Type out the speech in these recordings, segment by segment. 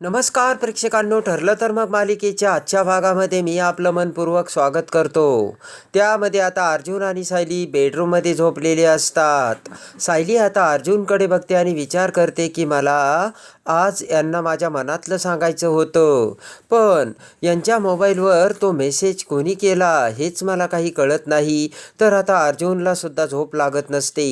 नमस्कार प्रेक्षकांनो ठरलं तर मग मालिकेच्या आजच्या भागामध्ये मी आपलं मनपूर्वक स्वागत करतो. त्यामध्ये आता अर्जुन आणि सायली बेडरूममध्ये झोपलेले असतात. सायली आता अर्जुनकडे बघते आणि विचार करते की मला आज यांना माझ्या मनातलं सांगायचं होतं. पण यांच्या मोबाईलवर तो मेसेज कोणी केला हेच मला काही कळत नाही. तर आता अर्जुनला सुद्धा झोप लागत नसते.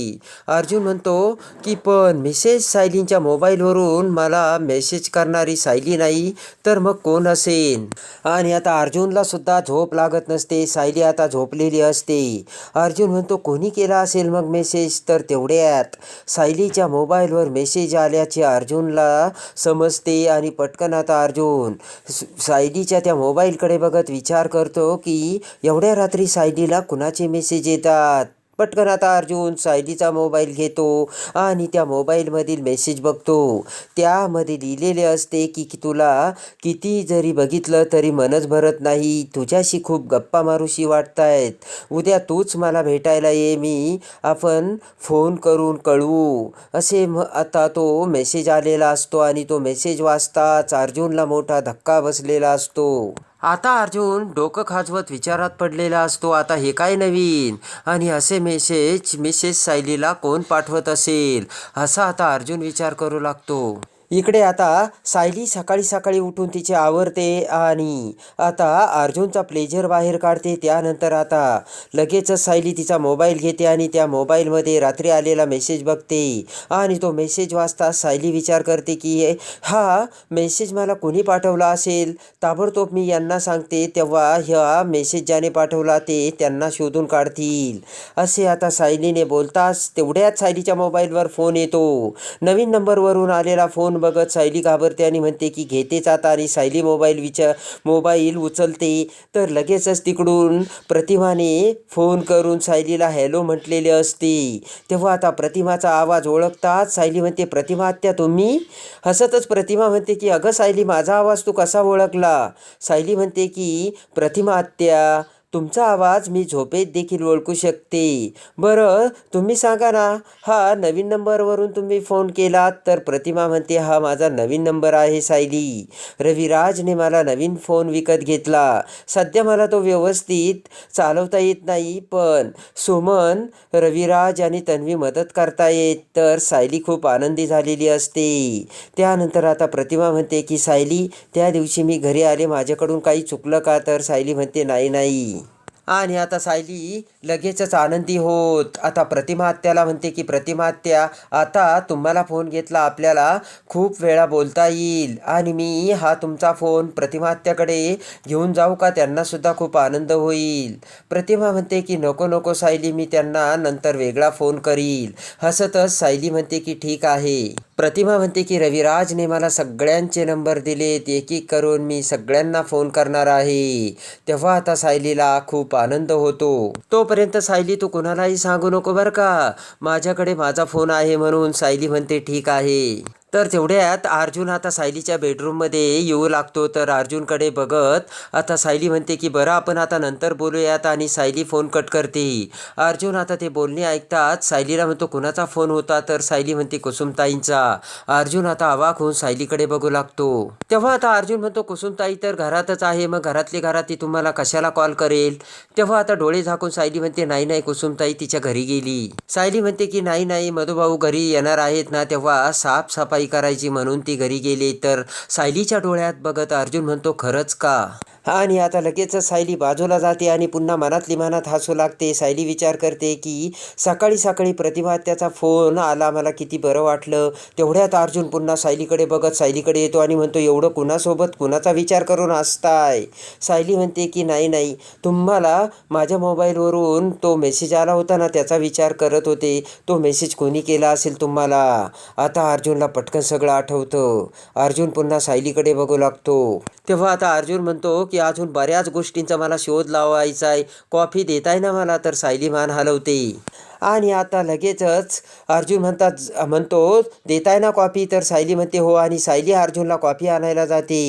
अर्जुन म्हणतो की पण मेसेज सायलींच्या मोबाईलवरून मला मेसेज करणारी सायली नाही तर मग कोण असेल आणि आता अर्जुनला सुद्धा झोप लागत नसते सायली आता झोपलेली असते. अर्जुन म्हणतो कोणी केला असेल मग मेसेज तर तेवढ्यात सायलीच्या मोबाईलवर मेसेज आल्याचे अर्जुनला समजते आणि पटकन आता अर्जुन स- सायलीच्या त्या मोबाईलकडे बघत विचार करतो की एवढ्या रात्री सायलीला कुणाचे मेसेज येतात? पटकन आता अर्जुन सायलीचा मोबाईल घेतो आणि त्या मोबाईलमधील मेसेज बघतो. त्यामध्ये लिहिलेले असते की की तुला किती जरी बघितलं तरी मनच भरत नाही. तुझ्याशी खूप गप्पा मारूशी वाटतायत. उद्या तूच मला भेटायला ये मी आपण फोन करून कळवू. असे म आता तो मेसेज आलेला असतो आणि तो मेसेज वाचताच अर्जुनला मोठा धक्का बसलेला असतो. आता अर्जुन डोकं खाजवत विचारात पडलेला असतो. आता हे काय नवीन? आणि असे मेसेज मिसेस सायलीला कोण पाठवत असेल? असा आता अर्जुन विचार करू लागतो. इकडे आता सायली सकाळी सकाळी उठून तिचे आवरते आणि आता अर्जुनचा प्लेजर बाहेर काढते. त्यानंतर आता लगेचच सायली तिचा मोबाईल घेते आणि त्या मोबाईलमध्ये रात्री आलेला मेसेज बघते. आणि तो मेसेज वाचता सायली विचार करते की हा मेसेज मला कोणी पाठवला असेल? ताबडतोब मी यांना सांगते. तेव्हा ह्या मेसेज ज्याने पाठवला ते त्यांना शोधून काढतील. असे आता सायलीने बोलताच तेवढ्याच सायलीच्या मोबाईलवर फोन येतो. नवीन नंबरवरून आलेला फोन बघत सायली घाबरते आणि म्हणते की घेतेच आता आणि सायली मोबाईल विचार मोबाईल उचलते. तर लगेचच तिकडून प्रतिमाने फोन करून सायलीला हॅलो म्हटलेले असते. तेव्हा आता प्रतिमाचा आवाज ओळखतात सायली म्हणते प्रतिमा आत्या तुम्ही? हसतच प्रतिमा म्हणते की अगं सायली माझा आवाज तू कसा ओळखला? सायली म्हणते की प्रतिमा आत्या तुमचा आवाज मी झोपेत देखील ओळखू शकते. बरं तुम्ही सांगा ना हा नवीन नंबरवरून तुम्ही फोन केलात तर प्रतिमा म्हणते हा माझा नवीन नंबर आहे सायली. रविराजने मला नवीन फोन विकत घेतला. सध्या मला तो व्यवस्थित चालवता येत नाही पण सुमन रविराज आणि तन्वी मदत करतायत तर सायली खूप आनंदी झालेली असते. त्यानंतर आता प्रतिमा म्हणते की सायली त्या दिवशी मी घरी आले माझ्याकडून काही चुकलं का? तर सायली म्हणते नाही नाही. आणि आता सायली लगेचच आनंदी होत. आता प्रतिमाहत्याला म्हणते की प्रतिमाहत्या आता तुम्हाला फोन घेतला आपल्याला खूप वेळा बोलता येईल. आणि मी हा तुमचा फोन प्रतिमाहत्याकडे घेऊन जाऊ का? त्यांनासुद्धा खूप आनंद होईल. प्रतिमा म्हणते की नको नको सायली मी त्यांना नंतर वेगळा फोन करील. हसतच सायली म्हणते की ठीक आहे. प्रतिमा म्हणते की रविराजने मला सगळ्यांचे नंबर दिलेत. एक एक करून मी सगळ्यांना फोन करणार आहे. तेव्हा आता सायलीला खूप आनंद होतो. तोपर्यंत सायली तू कुणालाही सांगू नको बरं का. माझ्याकडे माझा फोन आहे म्हणून सायली म्हणते ठीक आहे. तर तेवढ्यात अर्जुन आता सायलीच्या बेडरूममध्ये येऊ लागतो तर अर्जुनकडे बघत आता सायली म्हणते की बरं आपण आता नंतर बोलूयात आणि सायली फोन कट करते. अर्जुन आता ते बोलणे ऐकतात. सायलीला म्हणतो कुणाचा फोन होता? तर सायली म्हणते कुसुमताईंचा. अर्जुन आता आवाक होऊन सायलीकडे बघू लागतो. तेव्हा आता अर्जुन म्हणतो कुसुमताई तर घरातच आहे मग घरातली घरात ती तुम्हाला कशाला कॉल करेल? तेव्हा आता डोळे झाकून सायली म्हणते नाही नाही कुसुमताई तिच्या घरी गेली. सायली म्हणते की नाही नाही मधुभाऊ घरी येणार आहेत ना? तेव्हा साफसफाई करायची म्हणून ती घरी गेली तर सायलीच्या डोळ्यात बघत अर्जुन म्हणतो खरंच का? आणि आता लगेचच सायली बाजूला जाते आणि पुन्हा मनातली मनात हसू लागते. सायली विचार करते की सकाळी सकाळी प्रतिभा त्याचा फोन आला. मला किती बरं वाटलं. तेवढ्यात अर्जुन पुन्हा सायलीकडे बघत सायलीकडे येतो आणि म्हणतो एवढं कुणासोबत? कुणाचा विचार करून असताय सायली म्हणते की नाही नाही. तुम्हाला माझ्या मोबाईलवरून तो मेसेज आला होता ना त्याचा विचार करत होते. तो मेसेज कोणी केला असेल तुम्हाला? आता अर्जुनला पटकन सगळं आठवतं. अर्जुन पुन्हा सायलीकडे बघू लागतो. तेव्हा आता अर्जुन म्हणतो की अजून बऱ्याच गोष्टींचा मला शोध लावायचा आहे. कॉफी देताय ना मला? तर सायली मान हलवते. आणि आता लगेचच अर्जुन म्हणतात म्हणतो देताय ना कॉफी? तर सायली म्हणते हो. आणि सायली अर्जुनला कॉफी आणायला जाते.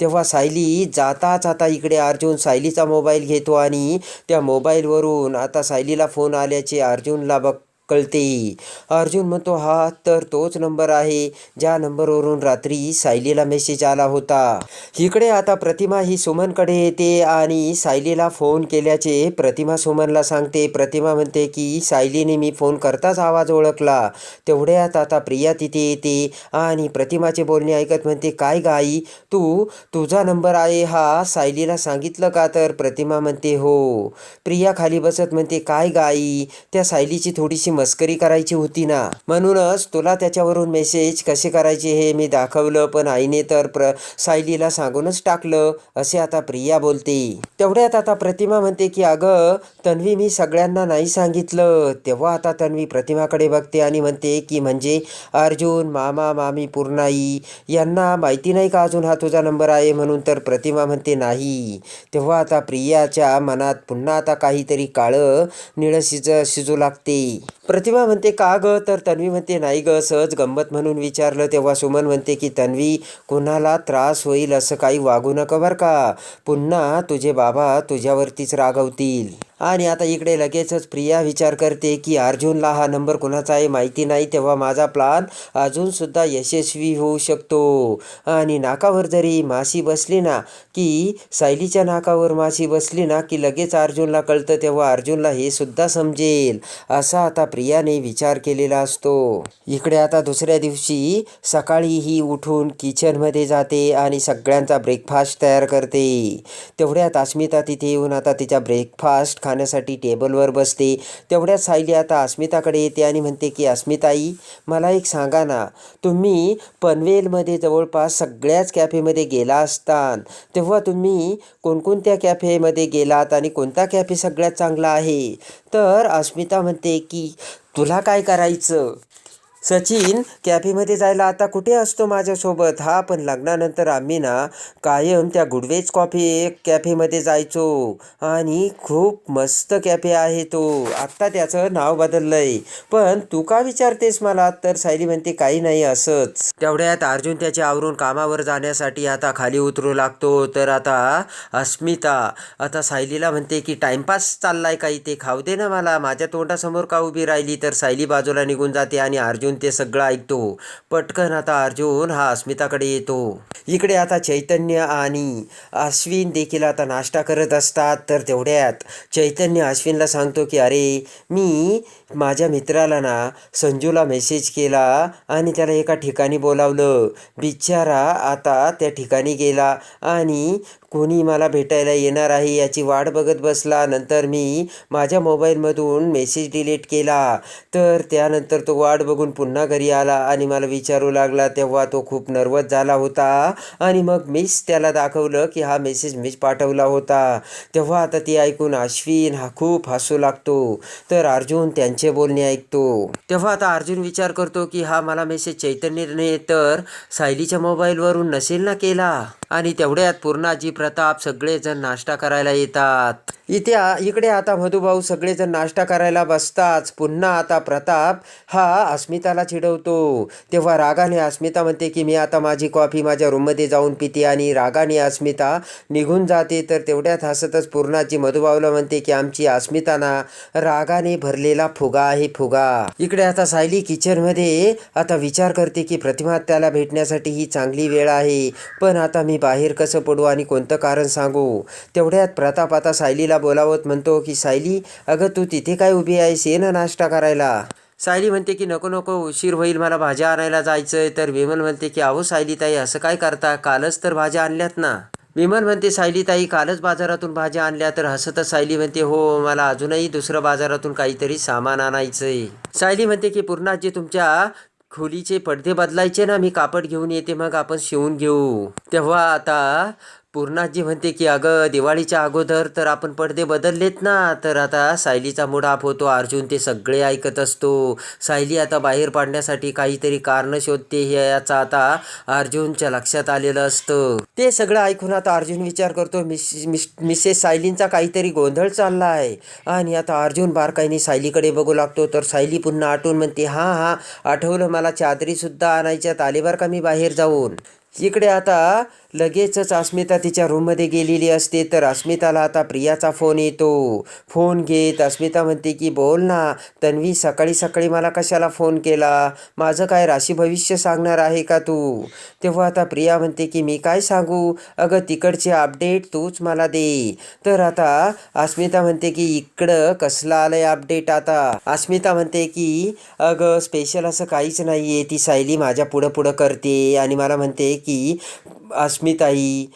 तेव्हा सायली जाता जाता इकडे अर्जुन सायलीचा मोबाईल घेतो आणि त्या मोबाईलवरून आता सायलीला फोन आल्याचे अर्जुनला बघ कळते. अर्जुन म्हणतो हा तर तोच नंबर आहे. ज्या नंबरवरून रात्री सायलीला मेसेज आला होता. इकडे आता प्रतिमा ही सुमनकडे येते आणि सायलीला फोन केल्याचे प्रतिमा सुमनला सांगते. प्रतिमा म्हणते की सायलीने मी फोन करताच आवाज ओळखला. तेवढ्यात आता प्रिया तिथे येते आणि प्रतिमाचे बोलणे ऐकत म्हणते काय गाई तू तुझा नंबर आहे हा? सायलीला सांगितलं का? तर प्रतिमा म्हणते हो. प्रिया खाली बसत म्हणते काय गाई त्या सायलीची थोडीशी मस्करी करायची होती ना? म्हणूनच तुला त्याच्यावरून मेसेज कसे करायचे हे मी दाखवलं पण आईने तर प्र सायलीला सांगूनच टाकलं असे आता प्रिया बोलते. तेवढ्यात आता प्रतिमा म्हणते की अगं तन्वी मी सगळ्यांना नाही सांगितलं. तेव्हा आता तन्वी प्रतिमाकडे बघते आणि म्हणते की म्हणजे अर्जुन मामा मामी पूर्णाई यांना माहिती नाही का अजून हा तुझा नंबर आहे? म्हणून तर प्रतिमा म्हणते नाही. तेव्हा आता प्रियाच्या मनात पुन्हा आता काहीतरी काळं निळं शिज शिजू लागते. प्रतिमा म्हणते का ग? तर तन्वी म्हणते नाही ग सहज गंमत म्हणून विचारलं तेव्हा सुमन म्हणते की तन्वी कुणाला त्रास होईल असं काही वागू नका बरं का. पुन्हा तुझे बाबा तुझ्यावरतीच रागवतील. आणि आता इकडे लगेचच प्रिया विचार करते की अर्जुनला हा नंबर कुणाचा आहे माहिती नाही तेव्हा माझा प्लान अजूनसुद्धा यशस्वी होऊ शकतो. आणि नाकावर जरी माशी बसली ना की सायलीच्या नाकावर माशी बसली ना की लगेच अर्जुनला कळतं तेव्हा अर्जुनला हे सुद्धा समजेल असा आता प्रियाने विचार केलेला असतो. इकडे आता दुसऱ्या दिवशी सकाळी ही उठून किचनमध्ये जाते आणि सगळ्यांचा ब्रेकफास्ट तयार करते. तेवढ्यात अस्मिता तिथे येऊन आता तिचा ब्रेकफास्ट खाण्यासाठी टेबलवर बसते. तेवढ्या सायली आता अस्मिताकडे येते आणि म्हणते की अस्मिताई मला एक सांगा ना तुम्ही पनवेलमध्ये जवळपास सगळ्याच कॅफेमध्ये गेला असतान तेव्हा तुम्ही कोणकोणत्या कॅफेमध्ये गेलात आणि कोणता कॅफे सगळ्यात चांगला आहे? तर अस्मिता म्हणते की तुला काय करायचं? सचिन कॅफेमध्ये जायला आता कुठे असतो माझ्यासोबत? हा पण लग्नानंतर आम्ही ना कायम त्या गुडवेज कॉफी कॅफेमध्ये जायचो. आणि खूप मस्त कॅफे आहे तो. आत्ता त्याचं नाव बदललं आहे पण तू का विचारतेस मला? तर सायली म्हणते काही नाही असंच. तेवढ्यात अर्जुन त्याचे आवरून कामावर जाण्यासाठी आता खाली उतरू लागतो. तर आता अस्मिता आता सायलीला म्हणते की टाइमपास चाललाय काही ते खाऊ दे ना मला. माझ्या तोंडासमोर का उभी राहिली? तर सायली बाजूला निघून जाते आणि अर्जुन ते सगळं ऐकतो. पटकन आता अर्जुन हा अस्मिताकडे येतो. इकडे आता चैतन्य आणि अश्विन देखील आता नाश्ता करत असतात. तर तेवढ्यात चैतन्य अश्विनला सांगतो की अरे मी माझ्या मित्राला ना संजूला मेसेज केला आणि त्याला एका ठिकाणी बोलावलं. बिचारा आता त्या ठिकाणी गेला आणि कोणी मला भेटायला येणार आहे याची वाट बघत बसला. नंतर मी माझ्या मोबाईलमधून मेसेज डिलीट केला. तर त्यानंतर तो वाट बघून पुन्हा घरी आला आणि मला विचारू लागला. तेव्हा तो खूप नर्वस झाला होता आणि मग मीच त्याला दाखवलं की हा मेसेज मीच पाठवला होता. तेव्हा आता ती ऐकून अश्विन हा खूप हसू लागतो. तर अर्जुन त्यांचे बोलणे ऐकतो. तेव्हा आता अर्जुन विचार करतो की हा मला मेसेज चैतन्यने तर सायलीच्या मोबाईलवरून नसेल ना केला? आणि तेवढ्यात पूर्णाजी प्रताप सगळेजण नाश्ता करायला येतात. इथे इकडे आता मधुभाऊ सगळेजण नाश्ता करायला बसताच पुन्हा आता प्रताप हा अस्मिताला चिडवतो. तेव्हा रागाने अस्मिता म्हणते की मी आता माझी कॉफी माझ्या रूममध्ये जाऊन पिते. आणि रागाने अस्मिता निघून जाते. तर तेवढ्यात हसतच पूर्णाची मधुभाऊला म्हणते की आमची अस्मिता ना रागाने भरलेला फुगा आहे फुगा. इकडे आता सायली किचनमध्ये आता विचार करते की प्रतिमा त्याला भेटण्यासाठी ही चांगली वेळ आहे. पण आता मी बाहेर कसं पडू आणि कोणतं कारण सांगू? तेवढ्यात प्रताप आता सायलीला बोलावत म्हणतो की सायली अगं तू तिथे काय उभी आहेस? ये ना नाश्ता करायला. सायली म्हणते की नको नको उशीर होईल मला भाज्या आणायला जायचंय. तर विमल म्हणते की अहो सायली ताई असं काय करता? कालच तर भाज्या आणल्यात ना. विमल म्हणते सायली ताई कालच बाजारातून भाज्या आणल्या. तर हसतच सायली म्हणते हो मला अजूनही दुसरं बाजारातून काहीतरी सामान आणायचंय. सायली म्हणते की पूर्णाजी तुमच्या खोलीचे पडदे बदलायचे ना मी कापड घेऊन येते मग आपण शिवून घेऊ. तेव्हा आता पूर्णाजी म्हणते की अगं दिवाळीच्या अगोदर तर आपण पडदे बदललेत ना. तर आता सायलीचा मूड आप होतो. अर्जुन ते सगळे ऐकत असतो. सायली आता बाहेर पाडण्यासाठी काहीतरी कारण शोधते. हे याचा आता अर्जुनच्या लक्षात आलेलं असतं. ते सगळं ऐकून आता अर्जुन विचार करतो मिस मिस मिसेस सायलींचा काहीतरी गोंधळ चालला आहे आणि आता अर्जुन बारकाईने सायलीकडे बघू लागतो. तर सायली पुन्हा आठवून म्हणते हां हां आठवलं मला. चादरीसुद्धा आणायच्यात. आले बरं का मी बाहेर जाऊन? इकडे आता लगेचच अस्मिता तिच्या रूममध्ये गेलेली असते. तर अस्मिताला आता प्रियाचा फोन येतो. फोन घेत अस्मिता म्हणते की बोल ना तन्वी सकाळी सकाळी मला कशाला फोन केला? माझं काय राशी भविष्य सांगणार आहे का तू? तेव्हा आता प्रिया म्हणते की मी काय सांगू? अगं तिकडचे अपडेट तूच मला दे. तर आता अस्मिता म्हणते की इकडं कसला आलंय अपडेट आता? अस्मिता म्हणते की अगं स्पेशल असं काहीच नाही आहे ती सायली माझ्या पुढं पुढं करते आणि मला म्हणते की अस्मिताई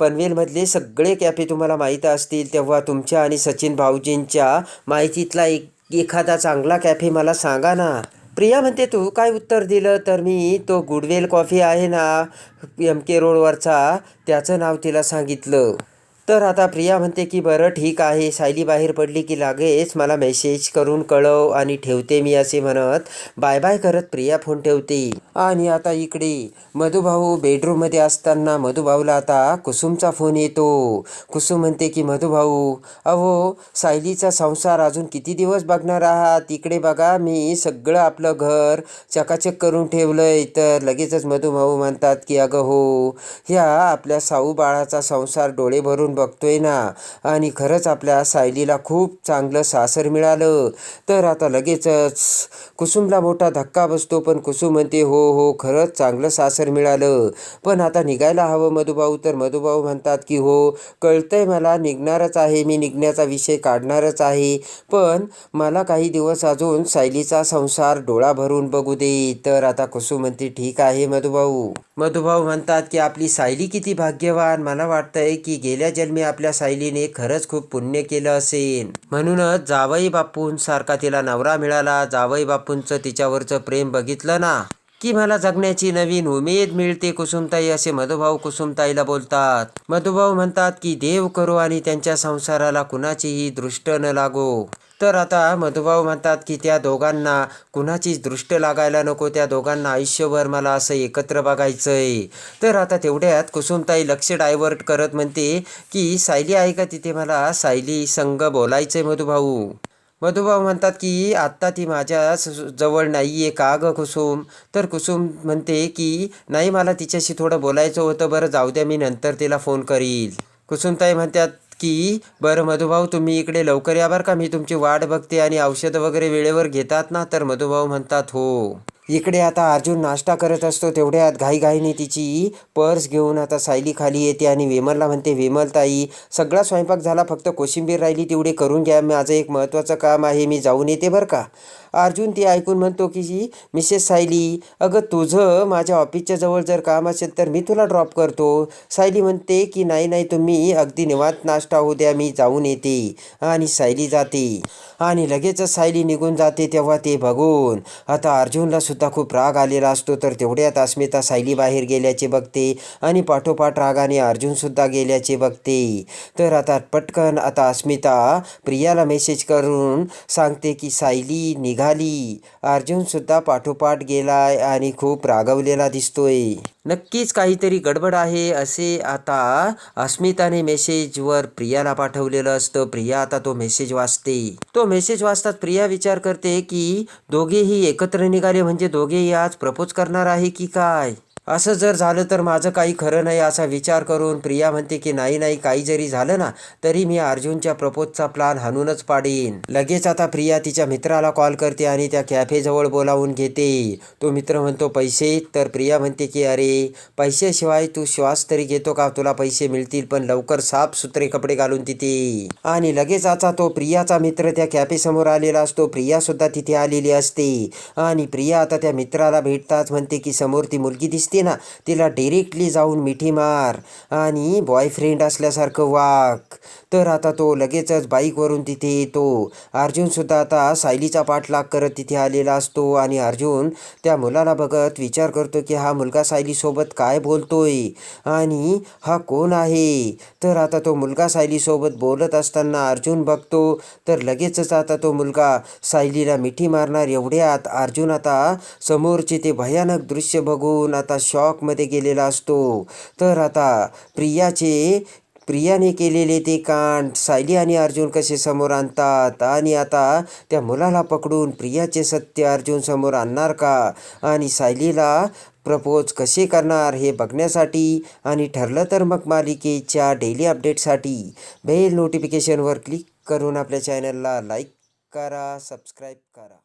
पनवेलमधले सगळे कॅफे तुम्हाला माहीत असतील तेव्हा तुमच्या आणि सचिन भाऊजींच्या माहितीतला एक एखादा चांगला कॅफे मला सांगा ना. प्रिया म्हणते तू काय उत्तर दिलं? तर मी तो गुडवेल कॉफी आहे ना एम के रोडवरचा त्याचं नाव तिला सांगितलं. तर आता प्रिया म्हणते की बरं ठीक आहे. सायली बाहेर पडली की लागेच मला मेसेज करून कळव आणि ठेवते मी असे म्हणत बाय बाय करत प्रिया फोन ठेवते. आणि आता इकडे. मधुभाऊ बेडरूममध्ये असताना मधुभाऊला आता कुसुमचा फोन येतो. कुसुम म्हणते की मधुभाऊ अहो सायलीचा संसार अजून किती दिवस बघणार आहात? इकडे बघा मी सगळं आपलं घर चकाचक करून ठेवलंय. तर लगेचच मधुभाऊ म्हणतात की अगं हो ह्या आपल्या साऊ बाळाचा संसार डोळे भरून बघतोय ना. आणि खरंच आपल्या सायलीला खूप चांगलं सासर मिळालं. तर आता लगेचच कुसुमला मोठा धक्का बसतो. पण कुसुम म्हणते हो हो खरंच चांगलं सासर मिळालं. पण आता निघायला हवं मधुभाऊ. तर मधुभाऊ म्हणतात की हो कळतंय मला निघणारच आहे. मी निघण्याचा विषय काढणारच आहे. पण मला काही दिवस अजून सायलीचा संसार डोळा भरून बघू दे. तर आता कुसुम म्हणते ठीक आहे मधुभाऊ. मधुभाऊ म्हणतात की आपली सायली किती भाग्यवान. मला वाटतंय की गेल्या जन्मी आपल्या सायलीने खरंच खूप पुण्य केलं असेल. म्हणूनच जावई बापूंसारखा तिला नवरा मिळाला. जावई बापूंचं तिच्यावरचं प्रेम बघितलं ना? की मला जगण्याची नवीन उमेद मिळते कुसुमताई असे मधुभाऊ कुसुमताईला बोलतात. मधुभाऊ म्हणतात की देव करो आणि त्यांच्या संसाराला कुणाचीही दृष्ट न लागो. तर आता मधुभाऊ म्हणतात की त्या दोघांना कुणाचीच दृष्ट लागायला नको त्या दोघांना आयुष्यभर मला असं एकत्र बघायचंय. तर आता तेवढ्यात कुसुमताई लक्ष डायव्हर्ट करत म्हणते की सायली आहे का तिथे मला सायली संग बोलायचंय मधुभाऊ. मधुभाऊ म्हणतात की आत्ता ती माझ्या स- जवळ नाही आहे का ग कुसुम? तर कुसुम म्हणते की नाही मला तिच्याशी थोडं बोलायचं होतं. बरं जाऊ द्या मी नंतर तिला फोन करील. कुसुमताई म्हणतात की बरं मधुभाऊ तुम्ही इकडे लवकर या बरं का? मी तुमची वाट बघते आणि औषधं वगैरे वेळेवर घेतात ना? तर मधुभाऊ म्हणतात हो. इकडे आता अर्जुन नाश्ता करत असतो तेवढ्यात घाईघाईने तिची पर्स घेऊन आता सायली खाली येते आणि विमलला म्हणते विमल ताई सगळा स्वयंपाक झाला फक्त कोशिंबीर राहिली तेवढी करून घ्या माझं एक महत्त्वाचं काम आहे मी जाऊन येते बरं का? अर्जुन ती ऐकून म्हणतो की मिसेस सायली अगं तुझं माझ्या ऑफिसच्या जवळ जर काम असेल तर मी तुला ड्रॉप करतो. सायली म्हणते की नाही नाही तुम्ही अगदी निवांत नाश्ता होऊ द्या मी जाऊन येते. आणि सायली जाते. आणि लगेचच सायली निघून जाते तेव्हा ते बघून आता अर्जुनला सुद्धा खूप राग आलेला असतो. तर तेवढ्यात अस्मिता सायली बाहेर गेल्याचे बघते आणि पाठोपाठ रागाने अर्जुनसुद्धा गेल्याचे बघते. तर आता पटकन आता अस्मिता प्रियाला मेसेज करून सांगते की सायली निघाली. अर्जुनसुद्धा पाठोपाठ गेलाय आणि खूप रागवलेला दिसतोय. नक्कीच काहीतरी गडबड आहे असे आता अस्मिताने मेसेजवर प्रियाला पाठवलेलं असतं. प्रिया आता तो मेसेज वाचते. तो मेसेज वाचतात प्रिया विचार करते की दोघेही एकत्र निघाले म्हणजे दोघेही आज प्रपोज करणार आहे की काय? असं जर झालं तर माझं काही खरं नाही असा विचार करून प्रिया म्हणते की नाही नाही काही जरी झालं ना तरी मी अर्जुनच्या प्रपोजचा प्लान हाणूनच पाडेन. लगेच आता प्रिया तिच्या मित्राला कॉल करते आणि त्या कॅफेजवळ बोलावून घेते. तो मित्र म्हणतो पैसे? तर प्रिया म्हणते की अरे पैशाशिवाय तू श्वास तरी घेतो का? तुला पैसे मिळतील पण लवकर साफ सुथरे कपडे घालून तिथे आणि लगेच आता तो प्रियाचा मित्र त्या कॅफेसमोर आलेला असतो. प्रिया सुद्धा तिथे आलेली असते. आणि प्रिया आता त्या मित्राला भेटताच म्हणते की समोर ती मुलगी दिसते ना तिला डिरेक्टली जाऊन मिठी मार आणि बॉयफ्रेंड असल्यासारखं वाक. तर आता तो लगेचच बाईकवरून तिथे येतो. अर्जुनसुद्धा आता सायलीचा पाठलाग करत तिथे आलेला असतो आणि अर्जुन त्या मुलाला बघत विचार करतो की हा मुलगा सायलीसोबत काय बोलतोय आणि हा कोण आहे? तर आता तो मुलगा सायलीसोबत बोलत असताना अर्जुन बघतो. तर लगेचच आता तो मुलगा सायलीला मिठी मारणार एवढ्यात अर्जुन आता समोरचे ते भयानक दृश्य बघून आता शॉकमध्ये गेलेला असतो. तर आता प्रियाचे प्रियाने केलेले ते कांड सायली आणि अर्जुन कसे समोर आणतात? आणि आता त्या मुलाला पकडून प्रियाचे सत्य अर्जुन समोर आणणार का? आणि सायलीला प्रपोज कसे करणार हे बघण्यासाठी आणि ठरलं तर मग मालिकेच्या डेली अपडेटसाठी बेल नोटिफिकेशनवर क्लिक करून आपल्या चॅनलला लाईक करा सबस्क्राईब करा.